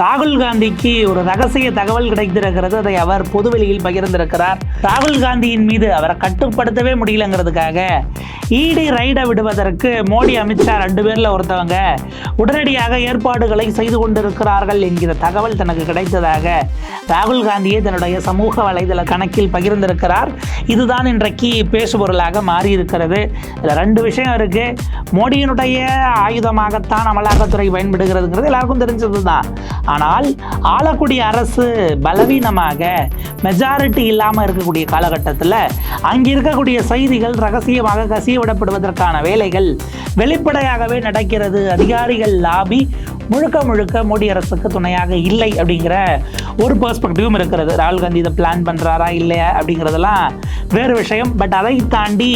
ராகுல் காந்திக்கு ஒரு ரகசிய தகவல் கிடைத்திருக்கிறது. அதை அவர் பொதுவெளியில் பகிர்ந்திருக்கிறார். ராகுல் காந்தியின் மீது அவரை கட்டுப்படுத்தவே முடியலங்கிறதுக்காக இடி ரைடை விடுவதற்கு மோடி அமித்ஷா ரெண்டு பேர்ல ஒருத்தவங்க உடனடியாக ஏற்பாடுகளை செய்து கொண்டிருக்கிறார்கள் என்கிற தகவல் தனக்கு கிடைத்ததாக ராகுல் காந்தியே தன்னுடைய சமூக வலைதள கணக்கில் பகிர்ந்திருக்கிறார். இதுதான் இன்றைக்கு பேசுபொருளாக மாறி இருக்கிறது இதில் ரெண்டு விஷயம் இருக்கு. மோடியினுடைய ஆயுதமாகத்தான் அமலாக்கத்துறை பயன்படுகிறதுங்கிறது எல்லாருக்கும் தெரிஞ்சது தான் ஆனால் ஆளக்கூடிய அரசு பலவீனமாக மெஜாரிட்டி இல்லாமல் இருக்கக்கூடிய காலகட்டத்தில் அங்கே இருக்கக்கூடிய செய்திகள் ரகசியமாக கசிய விடப்படுவதற்கான வேலைகள் வெளிப்படையாகவே நடக்கிறது. அதிகாரிகள் லாபி முழுக்க முழுக்க மோடி அரசுக்கு துணையாக இல்லை அப்படிங்கிற ஒரு பெர்ஸ்பெக்டிவும் இருக்கிறது. ராகுல் காந்தி இதை பிளான் பண்ணுறாரா இல்லையா அப்படிங்கிறதெல்லாம் வேறு விஷயம். பட் அதை தாண்டி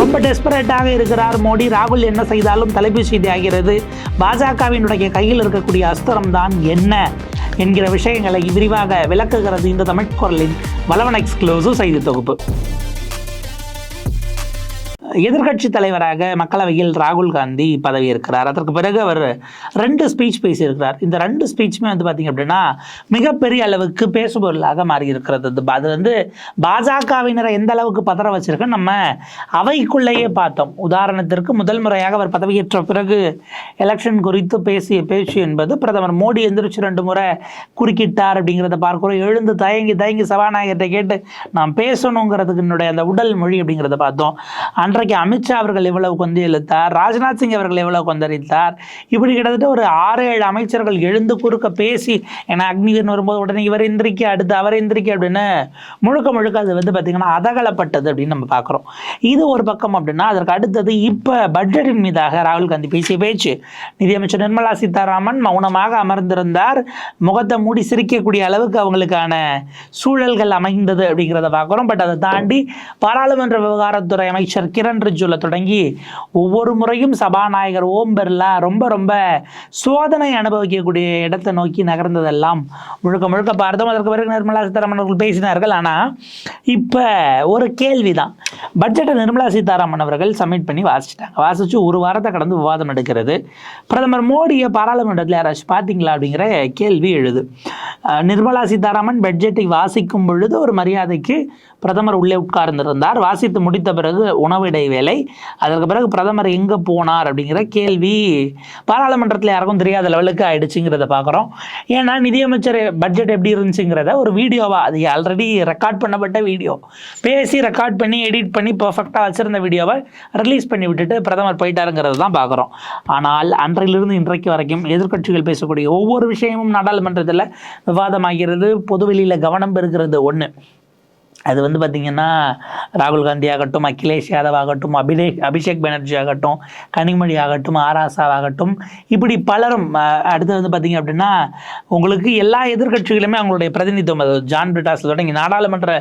ரொம்ப டெஸ்பரேட்டாக இருக்கிறார் மோடி. ராகுல் என்ன செய்தாலும் தலைப்பு செய்தி ஆகிறது பாஜகவினுடைய கையில் இருக்கக்கூடிய அஸ்திரம் தான் என்ன என்கிற விஷயங்களை விரிவாக விளக்குகிறது இந்த தமிழ் குரலின் வளவன் எக்ஸ்க்ளூசிவ் செய்தி தொகுப்பு. எதிர்க்கட்சி தலைவராக மக்களவையில் ராகுல் காந்தி பதவி இருக்கிறார் அதற்கு பிறகு அவர் ரெண்டு ஸ்பீச் பேசியிருக்கிறார். இந்த ரெண்டு ஸ்பீச்சுமே வந்து பார்த்திங்க அப்படின்னா மிகப்பெரிய அளவுக்கு பேசுபொருளாக மாறி இருக்கிறது அது வந்து பாஜகவினரை எந்த அளவுக்கு பதற வச்சிருக்கு நம்ம அவைக்குள்ளேயே பார்த்தோம். உதாரணத்திற்கு முதல் முறையாக அவர் பதவியேற்ற பிறகு எலெக்ஷன் குறித்து பேசிய பேச்சு என்பது பிரதமர் மோடி எந்திரிச்சு ரெண்டு முறை குறுக்கிட்டார் அப்படிங்கிறத பார்க்குறோம். எழுந்து தயங்கி தயங்கி சபாநாயகர்கிட்ட கேட்டு நான் பேசணுங்கிறதுக்கு என்னுடைய அந்த உடல் மொழி அப்படிங்கிறத பார்த்தோம். அன்றைக்கு அமித்ஷா அவர்கள் எவ்வளவு கொந்து இழுத்தார்? ராஜ்நாத் சிங் அவர்கள் எவ்வளவு கொந்தளித்தார்? இப்படி கிட்டத்தட்ட ஒரு ஆறு ஏழு அமைச்சர்கள் எழுந்து குறுக்க பேசி ஏன்னா அக்னிவீரன் வரும்போது உடனே இவர் எந்திரிக்க அடுத்து அவர் எந்திரிக்க அப்படின்னு முழுக்க முழுக்க அது வந்து பார்த்திங்கன்னா அதகலப்பட்டது அப்படின்னு நம்ம பார்க்குறோம் இது ஒரு பக்கம் அப்படின்னா அதற்கு அடுத்தது இப்போ பட்ஜெட்டின் மீதாக ராகுல் காந்தி பேசிய பேச்சு. நிதியமைச்சர் நிர்மலா சீதாராமன் மௌனமாக அமர்ந்திருந்தார். முகத்தை மூடி சிரிக்கக்கூடிய அளவுக்கு அவங்களுக்கான சூழல்கள் அமைந்தது அப்படிங்கிறத பார்க்குறோம் பட் அதை தாண்டி பாராளுமன்ற விவகாரத்துறை அமைச்சர் கிரண் சொல்ல தொடங்கி ஒவ்வொரு முறையும் சபாநாயகர் ஓம் பிர்லா ரொம்ப ரொம்ப சோதனை அனுபவிக்கக்கூடிய இடத்தை நோக்கி நகர்ந்ததெல்லாம் முழுக்க முழுக்க பார்த்தோம். அதற்கு பிறகு நிர்மலா சீதாராமன் அவர்கள் பேசினார்கள். ஆனால் இப்போ ஒரு கேள்வி தான் பட்ஜெட்டை நிர்மலா சீதாராமன் அவர்கள் சப்மிட் பண்ணி வாசிச்சிட்டாங்க. வாசித்து ஒரு வாரத்தை கடந்து விவாதம் எடுக்கிறது. பிரதமர் மோடியை பாராளுமன்றத்தில் யாராச்சும் பார்த்தீங்களா அப்படிங்கிற கேள்வி எழுது. நிர்மலா சீதாராமன் பட்ஜெட்டை வாசிக்கும் பொழுது ஒரு மரியாதைக்கு பிரதமர் உள்ளே உட்கார்ந்திருந்தார். வாசித்து முடித்த பிறகு உணவு இடைவேளை. அதற்கு பிறகு பிரதமர் எங்கே போனார் அப்படிங்கிற கேள்வி பாராளுமன்றத்தில் யாருக்கும் தெரியாத லெவலுக்கு ஆயிடுச்சுங்கிறத பார்க்குறோம். ஏன்னா நிதியமைச்சர் பட்ஜெட் எப்படி இருந்துச்சுங்கிறத ஒரு வீடியோவா அது ஆல்ரெடி ரெக்கார்ட் பண்ணப்பட்ட வீடியோ. பேசி ரெக்கார்ட் பண்ணி எடிட் பண்ணி பர்ஃபெக்டாக வச்சிருந்த வீடியோவை ரிலீஸ் பண்ணி விட்டுட்டு பிரதமர் போயிட்டாருங்கிறது தான் பார்க்குறோம். ஆனால் அன்றையிலிருந்து இன்றைக்கு வரைக்கும் எதிர்க்கட்சிகள் பேசக்கூடிய ஒவ்வொரு விஷயமும் நாடாளுமன்றத்தில் விவாதமாகிறது பொதுவெளியில் கவனம் பெறுகிறது ஒன்று அது வந்து பார்த்திங்கன்னா ராகுல் காந்தி ஆகட்டும் அகிலேஷ் யாதவ் ஆகட்டும் அபிஷேக் அபிஷேக் பானர்ஜி ஆகட்டும் கனிமொழி ஆகட்டும் ஆராசா ஆகட்டும் இப்படி பலரும் அடுத்து வந்து பார்த்திங்க அப்படின்னா உங்களுக்கு எல்லா எதிர்க்கட்சிகளுமே அவங்களுடைய பிரதிநிதித்துவம் அது ஜான் பிரிட்டாஸ் தொடங்கி நாடாளுமன்ற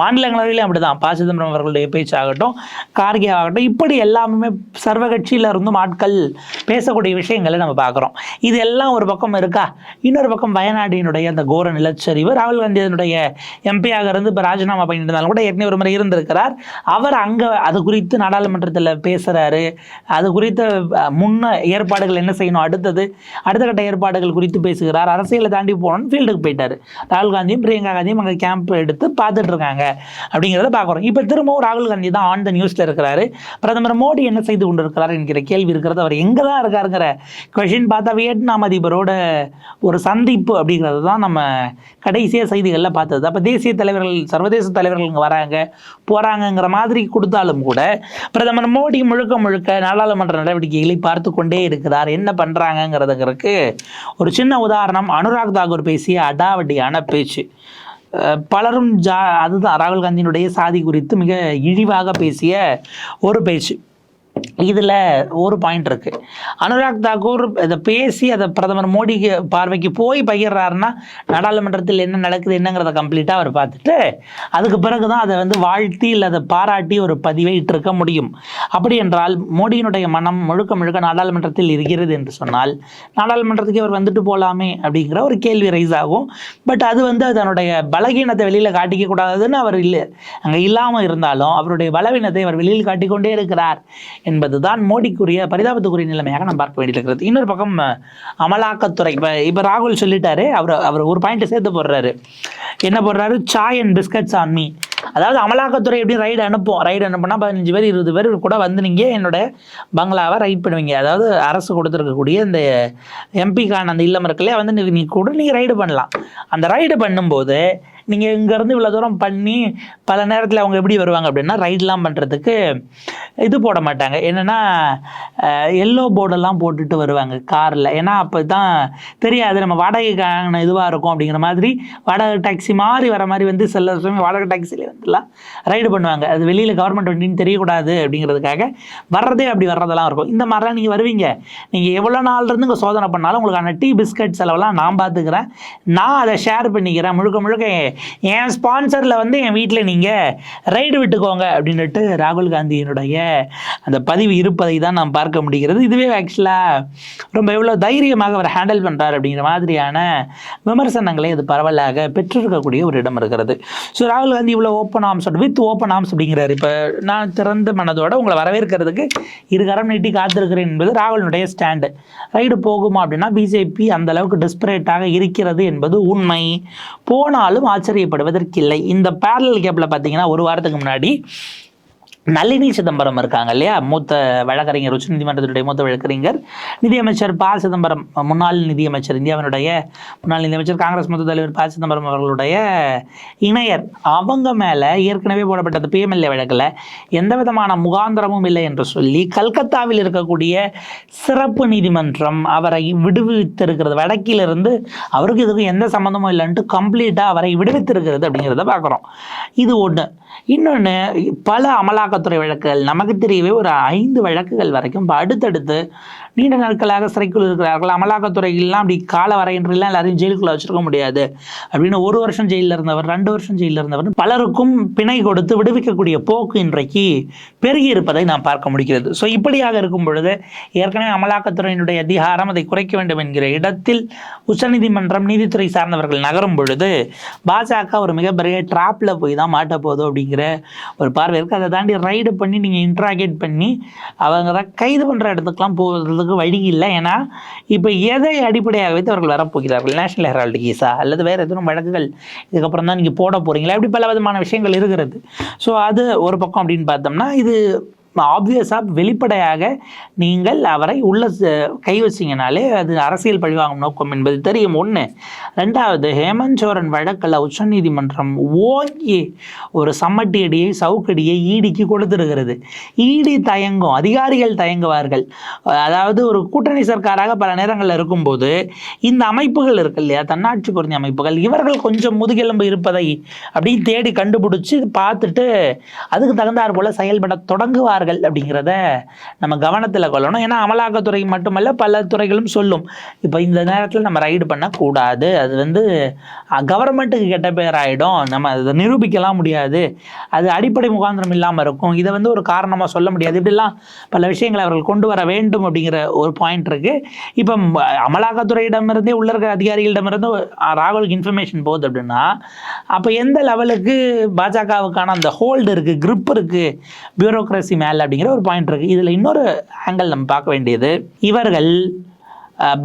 மாநிலங்களவையிலும் அப்படி தான் ப. சிதம்பரம் அவர்களுடைய பேச்சாகட்டும் கார்கே ஆகட்டும் இப்படி எல்லாமே சர்வ கட்சியில் இருந்தும் ஆட்கள் பேசக்கூடிய விஷயங்களை நம்ம பார்க்குறோம் இது எல்லாம் ஒரு பக்கம் இருக்கா? இன்னொரு பக்கம் வயநாடினுடைய அந்த கோர நிலச்சரிவு ராகுல் காந்தி அதனுடைய எம்பியாக இருந்து இப்போ ராஜினாமா பண்ணிட்டு இருந்தாலும் கூட ஏற்கனவே ஒரு முறை இருந்திருக்கிறார். அவர் அங்கே அது குறித்து நாடாளுமன்றத்தில் பேசுகிறாரு அது குறித்த முன்ன ஏற்பாடுகள் என்ன செய்யணும்? அடுத்தது அடுத்த கட்ட ஏற்பாடுகள் குறித்து பேசுகிறார். அரசியலை தாண்டி போகணும்னு ஃபீல்டுக்கு போயிட்டார். ராகுல் காந்தியும் பிரியங்கா காந்தியும் அங்கே கேம்ப் எடுத்து பார்த்துட்டு இருக்காங்க. அப்படிங்கிறத பார்க்குறோம். இப்போ திரும்பவும் ராகுல் காந்தி தான் ஆன் த நியூஸில் இருக்கிறாரு. பிரதமர் மோடி என்ன செய்து கொண்டிருக்கிறார் என்கிற கேள்வி இருக்கிறது. அவர் எங்கே தான் இருக்காருங்கிற கொஷின் பார்த்தா வியட்நாம் அதிபரோட ஒரு சந்திப்பு அப்படிங்கிறது தான் நம்ம கடைசியாக செய்திகளில் பார்த்தது. அப்போ தேசிய தலைவர்கள் சர்வதேச தலைவர்கள் இங்கே வராங்க போகிறாங்கங்கிற மாதிரி கொடுத்தாலும் கூட பிரதமர் மோடி முழுக்க முழுக்க நாடாளுமன்ற நடவடிக்கைகளை பார்த்து கொண்டே இருக்கிறார். என்ன பண்ணுறாங்கங்கிறதுங்கிறதுக்கு ஒரு சின்ன உதாரணம் அனுராக் தாகூர் பேசிய அடாவடியான பேச்சு. அஹ் பலரும் ஜா அதுதான் ராகுல் காந்தியினுடைய சாதி குறித்து மிக இழிவாக பேசிய ஒரு பேச்சு. இதில் ஒரு பாயிண்ட் இருக்குது அனுராக் தாக்கூர் இதை பேசி அதை பிரதமர் மோடிக்கு பார்வைக்கு போய் பகிர்றாருன்னா நாடாளுமன்றத்தில் என்ன நடக்குது என்னங்கிறத கம்ப்ளீட்டாக அவர் பார்த்துட்டு அதுக்கு பிறகு தான் அதை வந்து வாழ்த்தி இல்லை அதை பாராட்டி ஒரு பதிவை இட்டிருக்க முடியும். அப்படி என்றால் மோடியினுடைய மனம் முழுக்க முழுக்க நாடாளுமன்றத்தில் இருக்கிறது என்று சொன்னால் நாடாளுமன்றத்துக்கு அவர் வந்துட்டு போகலாமே அப்படிங்கிற ஒரு கேள்வி ரைஸ் ஆகும். பட் அது வந்து தன்னுடைய பலகீனத்தை வெளியில் காட்டிக்க கூடாதுன்னு அவர் இல்லை அங்கே இல்லாமல் இருந்தாலும் அவருடைய பலவீனத்தை அவர் வெளியில் காட்டிக்கொண்டே இருக்கிறார். என்பதுதான் மோடிக்குரிய பரிதாபத்துக்குரிய நிலைமையாக நாம் பார்க்க வேண்டியிருக்கிறது. இன்னொரு பக்கம் அமலாக்கத்துறை இப்போ இப்போ ராகுல் சொல்லிட்டாரு. அவர் அவர் ஒரு பாயிண்ட் சேர்த்து போடுறாரு. என்ன போடுறாரு? Chai and biscuits on me அதாவது அமலாக்கத்துறை எப்படி ரைடு அனுப்பும்? ரைடு அனுப்புனா பதினஞ்சு பேர் இருபது பேர் கூட வந்து நீங்கள் என்னோட பங்களாவை ரைட் பண்ணுவீங்க. அதாவது அரசு கொடுத்துருக்கக்கூடிய இந்த எம்பிக்கான அந்த இல்லம் இருக்குல்லையா வந்து நீங்கள் நீ கூட நீங்கள் ரைடு பண்ணலாம். அந்த ரைடு பண்ணும்போது நீங்கள் இங்கேருந்து இவ்வளோ தூரம் பண்ணி பல நேரத்தில் அவங்க எப்படி வருவாங்க அப்படின்னா ரைட்லாம் பண்ணுறதுக்கு இது போட மாட்டாங்க. என்னென்னா எல்லோ போர்டெல்லாம் போட்டுட்டு வருவாங்க காரில். ஏன்னா அப்போ தான் தெரியாது. நம்ம வாடகைக்கான இதுவாக இருக்கும் அப்படிங்கிற மாதிரி வாடகை டாக்ஸி மாதிரி வர மாதிரி வந்து சில சமயம் வாடகை டாக்ஸிலே வந்துலாம் ரைடு பண்ணுவாங்க. அது வெளியில் கவர்மெண்ட் வண்டின்னு தெரியக்கூடாது அப்படிங்கிறதுக்காக வர்றதே அப்படி வர்றதெல்லாம் இருக்கும். இந்த மாதிரிலாம் நீங்கள் வருவீங்க. நீங்கள் எவ்வளோ நாள் இருந்து இங்கே சோதனை பண்ணாலும் உங்களுக்கான டீ பிஸ்கட் செலவெல்லாம் நான் பார்த்துக்கிறேன் நான் அதை ஷேர் பண்ணிக்கிறேன். முழுக்க முழுக்க என் ஸ்பான்சரில் வந்து என் வீட்டில் நீங்கள் ரைடு விட்டுக்கோங்க அப்படின்னுட்டு ராகுல் காந்தியினுடைய அந்த பதிவு இருப்பதை தான் நாம் பார்க்க முடிகிறது. இதுவே ஆக்சுவலாக ரொம்ப எவ்வளோ தைரியமாக அவர் ஹேண்டில் பண்ணுறார் அப்படிங்கிற மாதிரியான விமர்சனங்களை அது பரவலாக பெற்றிருக்கக்கூடிய ஒரு இடம் இருக்கிறது. ஸோ ராகுல் காந்தி இவ்வளோ open arms with open arms அப்படிங்கிறார். இப்போ நான் திறந்த மனதோட உங்களை வரவேற்கிறதுக்கு இருகரம் நீட்டி காத்திருக்கிறேன் என்பது ராகுலினுடைய ஸ்டாண்டு ரைடு போகுமா அப்படின்னா பிஜேபி அந்த அளவுக்கு டிஸ்பரேட்டாக இருக்கிறது என்பது உண்மை. போனாலும் ஆச்சரியப்படுவதற்கில்லை. இந்த பேரல் கேப்பில் பார்த்தீங்கன்னா ஒரு வாரத்துக்கு முன்னாடி நளினி சிதம்பரம் இருக்காங்க இல்லையா? மூத்த வழக்கறிஞர் உச்சநீதிமன்றத்தினுடைய மூத்த வழக்கறிஞர் நிதியமைச்சர் ப. சிதம்பரம் முன்னாள் நிதியமைச்சர் இந்தியாவினுடைய முன்னாள் நிதியமைச்சர் காங்கிரஸ் மூத்த தலைவர் ப. சிதம்பரம் அவர்களுடைய இணையர். அவங்க மேலே ஏற்கனவே போடப்பட்ட பிஎம்எல்ஏ வழக்கில் எந்த விதமான முகாந்திரமும் இல்லை என்று சொல்லி கல்கத்தாவில் இருக்கக்கூடிய சிறப்பு நீதிமன்றம் அவரை விடுவித்திருக்கிறது. வடக்கிலிருந்து அவருக்கு இதுக்கு எந்த சம்மந்தமும் இல்லைன்ட்டு கம்ப்ளீட்டாக அவரை விடுவித்திருக்கிறது அப்படிங்கிறத பார்க்குறோம். இது ஒன்று இன்னொன்று பல அமலாக்கத்துறை வழக்குகள் நமக்கு தெரியவே ஒரு ஐந்து வழக்குகள் வரைக்கும் இப்போ அடுத்தடுத்து நீண்ட நாட்களாக சிறைக்குள் இருக்கிறார்கள். அமலாக்கத்துறைகள்லாம் அப்படி கால வரையின்றெல்லாம் எல்லாரையும் ஜெயிலுக்குள்ள வச்சிருக்க முடியாது. அப்படின்னு ஒரு வருஷம் ஜெயிலில் இருந்தவர் ரெண்டு வருஷம் ஜெயிலில் இருந்தவர் பலருக்கும் பிணை கொடுத்து விடுவிக்கக்கூடிய போக்கு இன்றைக்கு பெருகி இருப்பதை நாம் பார்க்க முடிகிறது. ஸோ இப்படியாக இருக்கும் பொழுது ஏற்கனவே அமலாக்கத்துறையினுடைய அதிகாரம் அதை குறைக்க வேண்டும் என்கிற இடத்தில் உச்சநீதிமன்றம் நீதித்துறை சார்ந்தவர்கள் நகரும் பொழுது பாஜக ஒரு மிகப்பெரிய ட்ராப்பில் போய் தான் மாட்ட போதும் அப்படிங்கிற ஒரு பார்வை இருக்குது அதை தாண்டி ரைடு பண்ணி நீங்கள் இன்ட்ராகேட் பண்ணி அவங்க கைது பண்ணுற இடத்துக்குலாம் போகிறதுக்கு வழி இல்லை. ஏன்னா இப்போ எதை அடிப்படையாக வைத்து அவர்கள் வரப்போகிறார்கள்? நேஷனல் ஹெரால்டு கேஸா அல்லது வேறு எதுவும் வழக்குகள்? இதுக்கப்புறம் தான் நீங்கள் போட போகிறீங்களா இப்படி பல விதமான விஷயங்கள் இருக்கிறது. ஸோ அது ஒரு பக்கம் அப்படின்னு பார்த்தோம்னா இது ஆப்வியஸாக வெளிப்படையாக நீங்கள் அவரை உள்ள கை வச்சிங்கனாலே அது அரசியல் பழிவாங்கும் நோக்கம் என்பது தெரியும். ஒன்று ரெண்டாவது ஹேமந்த் சோரன் வழக்கில் உச்சநீதிமன்றம் ஓங்கி ஒரு சம்மட்டியடியை சவுக்கடியை ஈடிக்கு கொடுத்துருக்கிறது. ஈடி தயங்கும் அதிகாரிகள் தயங்குவார்கள். அதாவது ஒரு கூட்டணி சர்க்காராக பல நேரங்களில் இருக்கும்போது இந்த அமைப்புகள் இருக்கு இல்லையா? தன்னாட்சி பொருந்திய அமைப்புகள். இவர்கள் கொஞ்சம் முதுகெலும்பு இருப்பதை அப்படி தேடி கண்டுபிடிச்சி பார்த்துட்டு அதுக்கு தகுந்தாற் போல் செயல்பட தொடங்குவார்கள். அப்படிங்கிறத நம்ம கவனத்தில் கொள்ளணும். ஏன்னா அமலாக்கத்துறை மட்டுமல்ல பல துறைகளும் சொல்லும். இப்போ இந்த நேரத்தில் நம்ம ரைடு பண்ணக்கூடாது. அது வந்து கவர்மெண்ட்டுக்கு கெட்ட பேர் ஆகிடும் நம்ம அதை நிரூபிக்கலாம் முடியாது. அது அடிப்படை முகாந்திரம் இல்லாமல் இருக்கும். இதை வந்து ஒரு காரணமாக சொல்ல முடியாது. இப்படிலாம் பல விஷயங்களை அவர்கள் கொண்டு வர வேண்டும் அப்படிங்கிற ஒரு பாயிண்ட் இருக்குது இப்போ அமலாக்கத்துறையிடமிருந்தே உள்ள இருக்கிற அதிகாரிகளிடமிருந்து ராகுலுக்கு இன்ஃபர்மேஷன் போகுது அப்படின்னா அப்போ எந்த லெவலுக்கு பாஜகவுக்கான அந்த ஹோல்டு இருக்குது க்ரிப் இருக்குது பியூரோக்ரஸி மேலே? அப்படிங்கிற ஒரு பாயிண்ட் இருக்குது இதில் இன்னொரு ஆங்கிள் நம்ம பார்க்க வேண்டியது இவர்கள்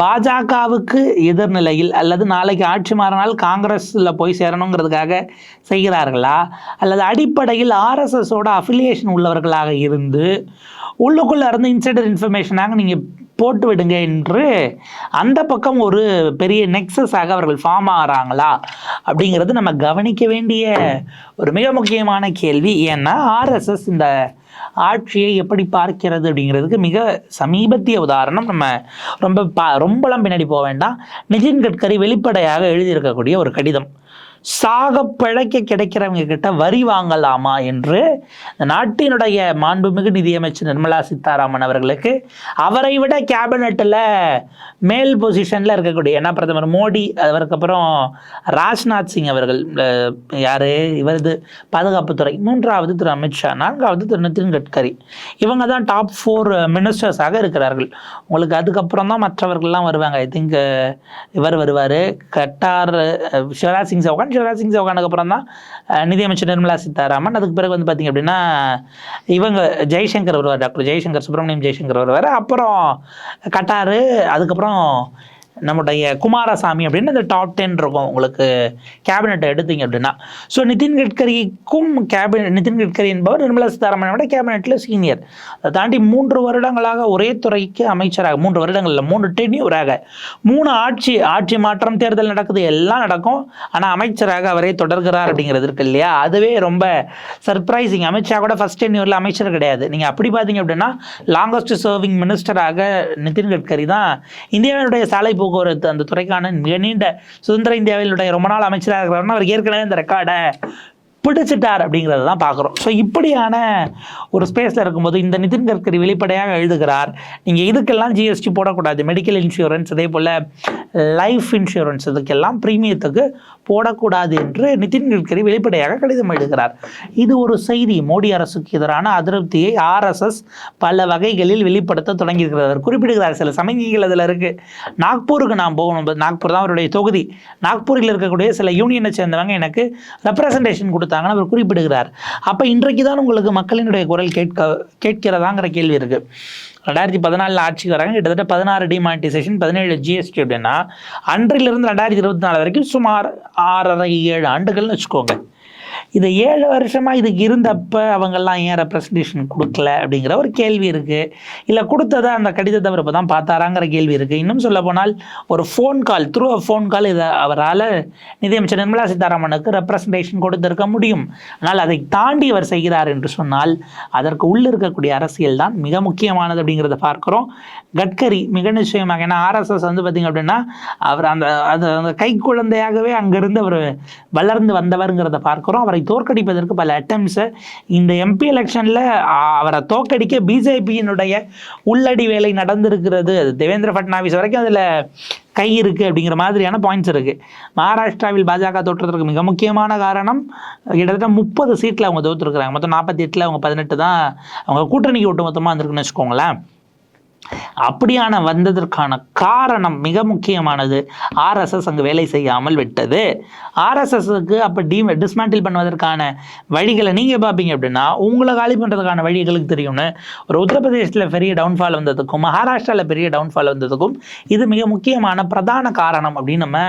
பாஜகவுக்கு எதிர்நிலையில் அல்லது நாளைக்கு ஆட்சி மாறினால் காங்கிரஸில் போய் சேரணுங்கிறதுக்காக செய்கிறார்களா? அல்லது அடிப்படையில் ஆர்எஸ்எஸோட அஃபிலியேஷன் உள்ளவர்களாக இருந்து உள்ளுக்குள்ளே இருந்து இன்சைடர் இன்ஃபர்மேஷனாக நீங்கள் போட்டு விடுங்க என்று அந்த பக்கம் ஒரு பெரிய நெக்ஸஸாக அவர்கள் ஃபார்ம் ஆகிறாங்களா? அப்படிங்கிறது நம்ம கவனிக்க வேண்டிய ஒரு மிக முக்கியமான கேள்வி. ஏன்னா ஆர்எஸ்எஸ் இந்த ஆட்சியை எப்படி பார்க்கிறது அப்படிங்கிறதுக்கு மிக சமீபத்திய உதாரணம் நம்ம ரொம்ப பா ரொம்பலாம் பின்னாடி போக வேண்டாம். நிதின் கட்கரி வெளிப்படையாக எழுதியிருக்கக்கூடிய ஒரு கடிதம். சாக பிழைக்க கிடைக்கிறவங்க கிட்ட வரி வாங்கலாமா என்று நாட்டினுடைய மாண்புமிகு நிதியமைச்சர் நிர்மலா சீதாராமன் அவர்களுக்கு அவரை விட கேபினெட்டில் மேல் பொசிஷனில் இருக்கக்கூடிய ஏன்னா பிரதமர் மோடி அதற்கப்புறம் ராஜ்நாத் சிங் அவர்கள் யார்? இவரது பாதுகாப்புத்துறை மூன்றாவது திரு அமித்ஷா நான்காவது திரு நிதின் கட்கரி. இவங்க தான் டாப் ஃபோர் மினிஸ்டர்ஸாக இருக்கிறார்கள். உங்களுக்கு அதுக்கப்புறம் தான் மற்றவர்கள்லாம் வருவாங்க. ஐ திங்க் இவர் வருவார். கட்டார் சிவராஜ் சிங் சௌகான் சௌகான் சிவராஜ் சிங் சௌகானுக்கு அப்புறம் தான் நிதியமைச்சர் நிர்மலா சீதாராமன். அதுக்கு பிறகு வந்து பார்த்திங்க அப்படின்னா இவங்க ஜெய்சங்கர் வருவார் டாக்டர் ஜெய்சங்கர் சுப்பிரமணியம் ஜெய்சங்கர் வருவார். அப்புறம் கட்டாரு அதுக்கப்புறம் நம்முடைய குமாரசாமி அப்படின்னு இந்த டாப் டென் இருக்கும். உங்களுக்கு கேபினெட்டை எடுத்தீங்க அப்படின்னா. ஸோ நிதின் கட்கரிக்கும் கேபினெட் நிதின் கட்கரி என்பவர் நிர்மலா சீதாராமனை விட கேபினெட்டில் சீனியர் அதை தாண்டி மூன்று வருடங்களாக ஒரே துறைக்கு அமைச்சராக மூன்று வருடங்களில் மூணு டென்யூராக மூணு ஆட்சி ஆட்சி மாற்றம் தேர்தல் நடக்குது எல்லாம் நடக்கும். ஆனால் அமைச்சராக அவரே தொடர்கிறார் அப்படிங்கிறது இருக்கு இல்லையா? அதுவே ரொம்ப சர்ப்ரைசிங் அமித்ஷா கூட ஃபர்ஸ்ட் டென்யூரில் அமைச்சர் கிடையாது. நீங்கள் அப்படி பார்த்தீங்க அப்படின்னா லாங்கஸ்ட் சர்விங் மினிஸ்டராக நிதின் கட்கரி தான் இந்தியாவினுடைய சாலை போக்குவரத்து அந்த துறைக்கான மிக நீண்ட சுதந்திர இந்தியாவினுடைய ரொம்ப நாள் அமைச்சராக இருக்கிறாருன்னா அவர் ஏற்கனவே இந்த ரெக்கார்டை பிடிச்சிட்டார் அப்படிங்கிறத தான் பார்க்குறோம். ஸோ இப்படியான ஒரு ஸ்பேஸில் இருக்கும்போது இந்த நிதின் கட்கரி வெளிப்படையாக எழுதுகிறார் நீங்கள் இதுக்கெல்லாம் ஜிஎஸ்டி போடக்கூடாது. மெடிக்கல் இன்சூரன்ஸ் அதே போல் லைஃப் இன்சூரன்ஸ் இதுக்கெல்லாம் ப்ரீமியத்துக்கு போடக்கூடாது என்று நிதின் கட்கரி வெளிப்படையாக கடிதம் எழுதுகிறார். இது ஒரு செய்தி. மோடி அரசுக்கு எதிரான அதிருப்தியை ஆர்எஸ்எஸ் பல வகைகளில் வெளிப்படுத்த தொடங்கியிருக்கிறார் அவர் குறிப்பிடுகிறார் சில சமயங்கள் அதில் இருக்குது நாக்பூருக்கு நான் போகணும். நாக்பூர் தான் அவருடைய தொகுதி. நாக்பூரில் இருக்கக்கூடிய சில யூனியனை சேர்ந்தவங்க எனக்கு ரெப்ரசன்டேஷன் கொடுத்தாங்கன்னு அவர் குறிப்பிடுகிறார். அப்போ இன்றைக்கு தான் உங்களுக்கு மக்களினுடைய குரல் கேட்க கேட்கிறதாங்கிற கேள்வி இருக்குது ரெண்டாயிரத்தி பதினாலில் ஆட்சிக்கு வராங்க கிட்டத்தட்ட பதினாறு டிமானிட்டைசேஷன் பதினேழு ஜிஎஸ்டி அப்படின்னா அன்றிலிருந்து ரெண்டாயிரத்தி இருபத்தி நாலு வரைக்கும் சுமார் ஆறரை ஏழு ஆண்டுகள்னு வச்சுக்கோங்க. இது ஏழு வருஷமாக இதுக்கு இருந்தப்போ அவங்கெல்லாம் ஏன் ரெப்ரசன்டேஷன் கொடுக்கல அப்படிங்கிற ஒரு கேள்வி இருக்குது இல்லை கொடுத்ததை அந்த கடிதத்தை அவர் இப்போ தான் பார்த்தாராங்கிற கேள்வி இருக்குது இன்னும் சொல்ல போனால் ஒரு phone call through a phone call இதை அவரால் நிதியமைச்சர் நிர்மலா சீதாராமனுக்கு ரெப்ரசன்டேஷன் கொடுத்திருக்க முடியும். ஆனால் அதை தாண்டி அவர் செய்கிறார் என்று சொன்னால் அதற்கு உள்ளே இருக்கக்கூடிய அரசியல் தான் மிக முக்கியமானது அப்படிங்கிறத பார்க்குறோம். கட்கரி மிக நிச்சயமாக ஏன்னா ஆர்எஸ்எஸ் வந்து பார்த்திங்க அப்படின்னா அவர் அந்த அந்த அந்த கை குழந்தையாகவே அங்கிருந்து அவர் வளர்ந்து வந்தவருங்கிறத பார்க்குறோம். அவரை தோற்கடிப்பதற்கு பல அட்டம்ஸை இந்த எம்பி எலெக்ஷனில் அவரை தோற்கடிக்க பிஜேபியினுடைய உள்ளடி வேலை நடந்திருக்கிறது. அது தேவேந்திர ஃபட்னாவிஸ் வரைக்கும் அதில் கை இருக்குது அப்படிங்கிற மாதிரியான பாயிண்ட்ஸ் இருக்குது மகாராஷ்டிராவில் பாஜக தோற்றதற்கு மிக முக்கியமான காரணம் கிட்டத்தட்ட முப்பது சீட்டில் அவங்க தோற்றுருக்குறாங்க மொத்தம் நாற்பத்தி எட்டில் அவங்க பதினெட்டு தான் அவங்க கூட்டணிக்கு ஒட்டு மொத்தமாக வந்திருக்குன்னு வச்சுக்கோங்களேன். அப்படியான வந்ததற்கான காரணம் மிக முக்கியமானது. ஆர்எஸ்எஸ் அங்கு வேலை செய்யாமல் விட்டது. ஆர்எஸ்எஸ்க்கு அப்போ டீம் டிஸ்மேண்டில் பண்ணுவதற்கான வழிகளை நீங்கள் பார்ப்பீங்க அப்படின்னா உங்களை காலி பண்ணுறதுக்கான வழிகளுக்கு தெரியும்னு. ஒரு உத்தரப்பிரதேசத்தில் பெரிய டவுன்ஃபால் வந்ததுக்கும் மகாராஷ்டிராவில் பெரிய டவுன்ஃபால் வந்ததுக்கும் இது மிக முக்கியமான பிரதான காரணம் அப்படின்னு நம்ம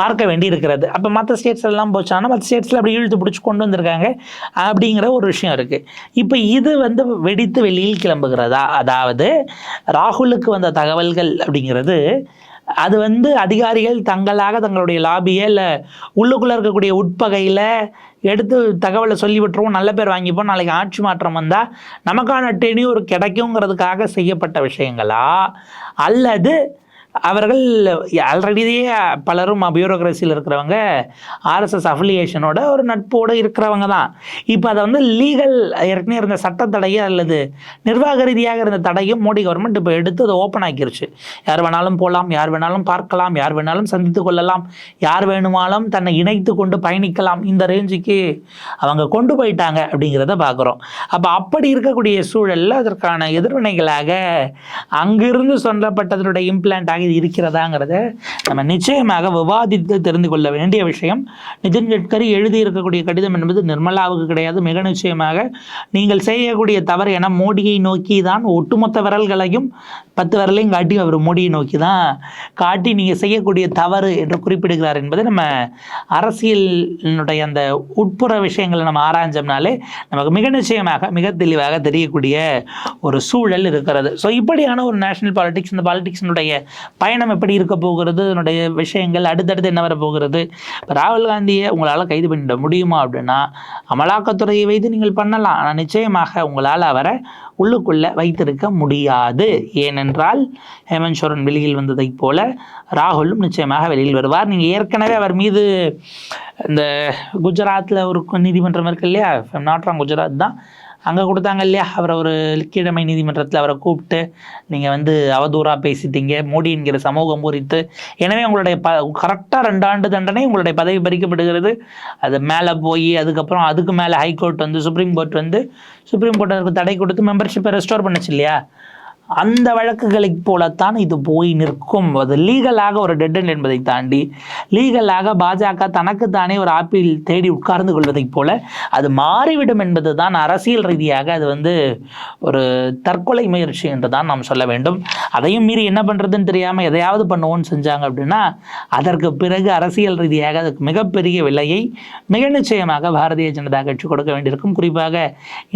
பார்க்க வேண்டி இருக்கிறது அப்போ மற்ற ஸ்டேட்ஸ் எல்லாம் போச்சானா மற்ற ஸ்டேட்ஸில் அப்படி இழுத்து பிடிச்சி கொண்டு வந்திருக்காங்க அப்படிங்கிற ஒரு விஷயம் இருக்குது இப்போ இது வந்து வெடித்து வெளியில் கிளம்புகிறதா? அதாவது ராகுலுக்கு வந்த தகவல்கள் அப்படிங்கிறது அது வந்து அதிகாரிகள் தங்களாக தங்களுடைய லாபியை இல்லை உள்ளுக்குள்ளே இருக்கக்கூடிய உட்பகையில் எடுத்து தகவலை சொல்லி விட்டுருவோம் நல்ல பேர் வாங்கிப்போம் நாளைக்கு ஆட்சி மாற்றம் வந்தால் நமக்கான டெனியூர் கிடைக்குங்கிறதுக்காக செய்யப்பட்ட விஷயங்களா? அல்லது அவர்கள் ஆல்ரெடியே பலரும் பியூரோக்ரஸியில் இருக்கிறவங்க ஆர்எஸ்எஸ் அஃபிலியேஷனோட ஒரு நட்போடு இருக்கிறவங்க தான். இப்போ அதை வந்து லீகல் ஏற்கனவே இருந்த சட்ட தடையை அல்லது நிர்வாக ரீதியாக இருந்த தடையும் மோடி கவர்மெண்ட் இப்போ எடுத்து அதை ஓப்பன் ஆக்கிருச்சு. யார் வேணாலும் போகலாம் யார் வேணாலும் பார்க்கலாம் யார் வேணாலும் சந்தித்து கொள்ளலாம் யார் வேணுமாலும் தன்னை இணைத்து கொண்டு பயணிக்கலாம் இந்த ரேஞ்சுக்கு அவங்க கொண்டு போயிட்டாங்க அப்படிங்கிறத பார்க்குறோம். அப்போ அப்படி இருக்கக்கூடிய சூழலில் அதற்கான எதிர்வினைகளாக அங்கிருந்து சொல்லப்பட்டதனுடைய இம்ப்ளான்ட் ஆகி இருக்கிறதாங்கிறத நம்ம நிச்சயமாக விவாதித்து தெரிந்து கொள்ள வேண்டிய விஷயம். நிதின் கட்கரி எழுதியிருக்கக்கூடிய கடிதம் என்பது நிர்மலாவுக்கு கிடையாது. மிக நிச்சயமாக நீங்கள் செய்யக்கூடிய தவறு என மோடியை நோக்கி தான் ஒட்டுமொத்த விரல்களையும் பத்து விரலையும் காட்டி அவர் மோடியை நோக்கி தான் காட்டி நீங்கள் செய்யக்கூடிய தவறு என்று குறிப்பிடுகிறார் என்பது நம்ம அரசியலினுடைய அந்த உட்புற விஷயங்களை நம்ம ஆராய்ஞ்சோம்னாலே நமக்கு மிக நிச்சயமாக மிக தெளிவாக தெரியக்கூடிய ஒரு சூழல் இருக்கிறது. ஸோ இப்படியான ஒரு நேஷனல் பாலிடிக்ஸ் இந்த பாலிடிக்ஸினுடைய பயணம் எப்படி இருக்க போகிறது அதனுடைய விஷயங்கள் அடுத்தடுத்து என்ன வர போகிறது? இப்போ ராகுல் காந்தியை உங்களால் கைது பண்ணிட முடியுமா அப்படின்னா அமலாக்கத்துறையை வைத்து நீங்கள் பண்ணலாம். ஆனால் நிச்சயமாக உங்களால் அவரை உள்ளுக்குள்ளே வைத்திருக்க முடியாது. ஏனென்றால் ஹேமந்த் சோரன் வெளியில் வந்ததைப் போல ராகுலும் நிச்சயமாக வெளியில் வருவார். நீங்கள் ஏற்கனவே அவர் மீது இந்த குஜராத்தில் ஒரு நீதிமன்றம் இருக்கு இல்லையா? நாட் ராங் குஜராத் தான். அங்கே கொடுத்தாங்க இல்லையா? அவரை ஒரு கீழமை நீதிமன்றத்தில் அவரை கூப்பிட்டு நீங்கள் வந்து அவதூறாக பேசிட்டீங்க மோடி என்கிற சமூகம் குறித்து எனவே உங்களுடைய ப கரெக்டாக ரெண்டு ஆண்டு தண்டனை உங்களுடைய பதவி பறிக்கப்படுகிறது. அது மேலே போய் அதுக்கப்புறம் அதுக்கு மேலே ஹைகோர்ட் வந்து சுப்ரீம் கோர்ட் வந்து சுப்ரீம் கோர்ட் அதுக்கு தடை கொடுத்து மெம்பர்ஷிப்பை ரெஸ்டோர் பண்ணுச்சு இல்லையா? அந்த வழக்குகளைப் போலத்தான் இது போய் நிற்கும். அது லீகலாக ஒரு டெட் என்பதை தாண்டி லீகலாக பாஜக தனக்குத்தானே ஒரு ஆப்பிள் தேடி உட்கார்ந்து கொள்வதைப் போல அது மாறிவிடும் என்பது தான் அரசியல் ரீதியாக அது வந்து ஒரு தற்கொலை முயற்சி என்று தான் நாம் சொல்ல வேண்டும். அதையும் மீறி என்ன பண்ணுறதுன்னு தெரியாமல் எதையாவது பண்ணுவோன்னு செஞ்சாங்க அப்படின்னா அதற்கு பிறகு அரசியல் ரீதியாக அதுக்கு மிகப்பெரிய விலையை மிக நிச்சயமாக பாரதிய ஜனதா கட்சி கொடுக்க வேண்டியிருக்கும். குறிப்பாக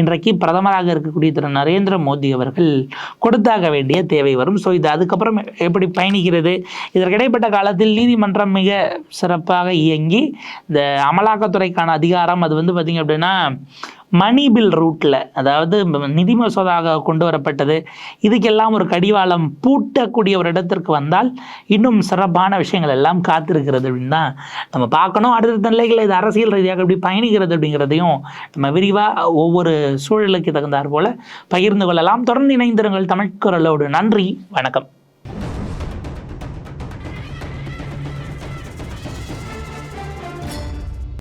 இன்றைக்கு பிரதமராக இருக்கக்கூடிய திரு நரேந்திர மோடி அவர்கள் கொடுத்தாக வேண்டிய தேவை வரும். ஸோ இது அதுக்கப்புறம் எப்படி பயணிக்கிறது? இதற்கு இடைப்பட்ட காலத்தில் நீதிமன்றம் மிக சிறப்பாக இயங்கி இந்த அமலாக்கத்துறைக்கான அதிகாரம் அது வந்து பார்த்திங்க அப்படின்னா மணி பில் ரூட்டில் அதாவது நிதி மசோதாக கொண்டு வரப்பட்டது இதுக்கெல்லாம் ஒரு கடிவாளம் பூட்டக்கூடிய ஒரு இடத்திற்கு வந்தால் இன்னும் சிறப்பான விஷயங்கள் எல்லாம் காத்திருக்கிறது அப்படின்னு தான் நம்ம பார்க்கணும். அடுத்த நிலைகளில் இது அரசியல் ரீதியாக எப்படி பயணிக்கிறது அப்படிங்கிறதையும் நம்ம விரிவாக ஒவ்வொரு சூழலுக்கு தகுந்தாற் போல பகிர்ந்து கொள்ளலாம். தொடர்ந்து இணைந்திருங்கள் தமிழ்குரலோடு நன்றி. வணக்கம்.